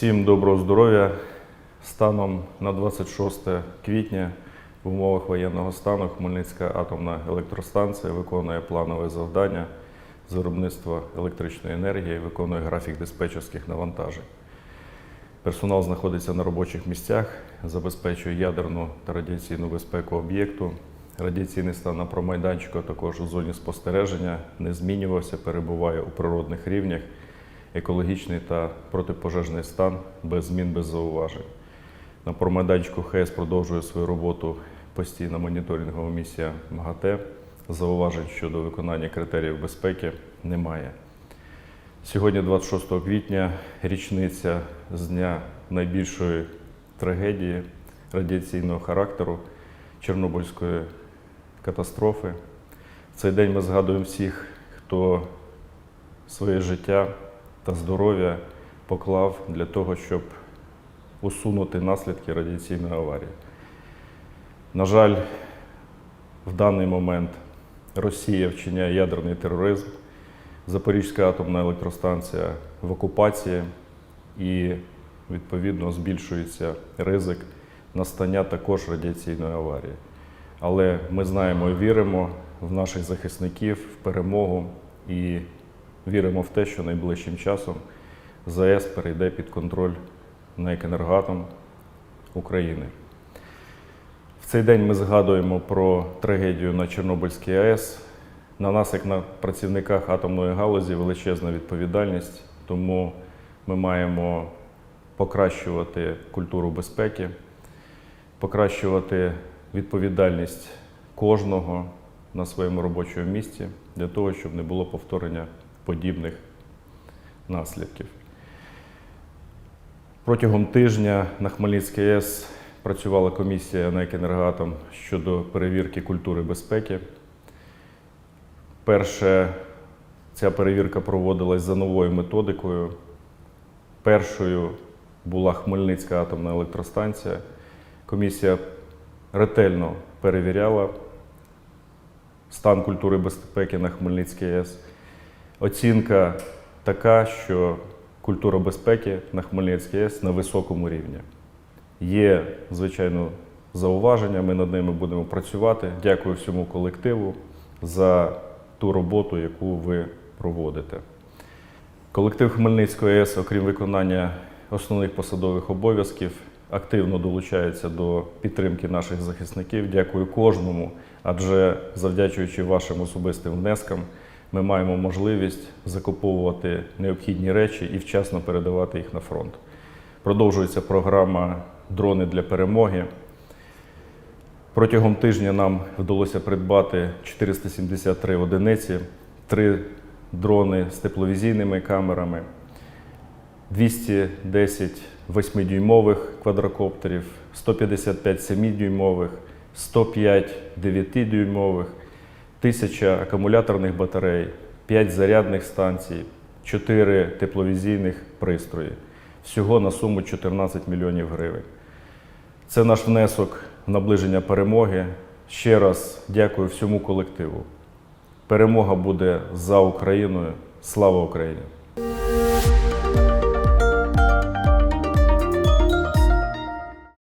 Всім доброго здоров'я. Станом на 26 квітня в умовах воєнного стану Хмельницька атомна електростанція виконує планове завдання з виробництва електричної енергії, виконує графік диспетчерських навантажень. Персонал знаходиться на робочих місцях, забезпечує ядерну та радіаційну безпеку об'єкту. Радіаційний стан на промайданчику, а також у зоні спостереження не змінювався, перебуває у природних рівнях, екологічний та протипожежний стан без змін, без зауважень. На промайданчику ХЕС продовжує свою роботу постійна моніторингова місія МАГАТЕ. Зауважень щодо виконання критеріїв безпеки немає. Сьогодні, 26 квітня, річниця з дня найбільшої трагедії радіаційного характеру Чорнобильської катастрофи. В цей день ми згадуємо всіх, хто своє життя та здоров'я поклав для того, щоб усунути наслідки радіаційної аварії. На жаль, в даний момент Росія вчиняє ядерний тероризм. Запорізька атомна електростанція в окупації і відповідно збільшується ризик настання також радіаційної аварії. Але ми знаємо і віримо в наших захисників, в перемогу і віримо в те, що найближчим часом ЗАЕС перейде під контроль НЕК «Енергоатом» України. В цей день ми згадуємо про трагедію на Чорнобильській АЕС. На нас, як на працівниках атомної галузі, величезна відповідальність, тому ми маємо покращувати культуру безпеки, покращувати відповідальність кожного на своєму робочому місці для того, щоб не було повторення подібних наслідків. Протягом тижня на Хмельницькій АЕС працювала комісія НЕК «Енергоатом» щодо перевірки культури безпеки. Перше, ця перевірка проводилась за новою методикою. Першою була Хмельницька атомна електростанція. Комісія ретельно перевіряла стан культури безпеки на Хмельницькій АЕС. Оцінка така, що культура безпеки на Хмельницькій АЕС на високому рівні. Є, звичайно, зауваження, ми над ними будемо працювати. Дякую всьому колективу за ту роботу, яку ви проводите. Колектив Хмельницької АЕС, окрім виконання основних посадових обов'язків, активно долучається до підтримки наших захисників. Дякую кожному, адже завдячуючи вашим особистим внескам, ми маємо можливість закуповувати необхідні речі і вчасно передавати їх на фронт. Продовжується програма Дрони для перемоги. Протягом тижня нам вдалося придбати 473 одиниці, 3 дрони з тепловізійними камерами, 210 8-дюймових квадрокоптерів, 155 7-дюймових, 105 9-дюймових, 1000 акумуляторних батарей, 5 зарядних станцій, 4 тепловізійних пристрої. Всього на суму 14 мільйонів гривень. Це наш внесок в наближення перемоги. Ще раз дякую всьому колективу. Перемога буде за Україною. Слава Україні!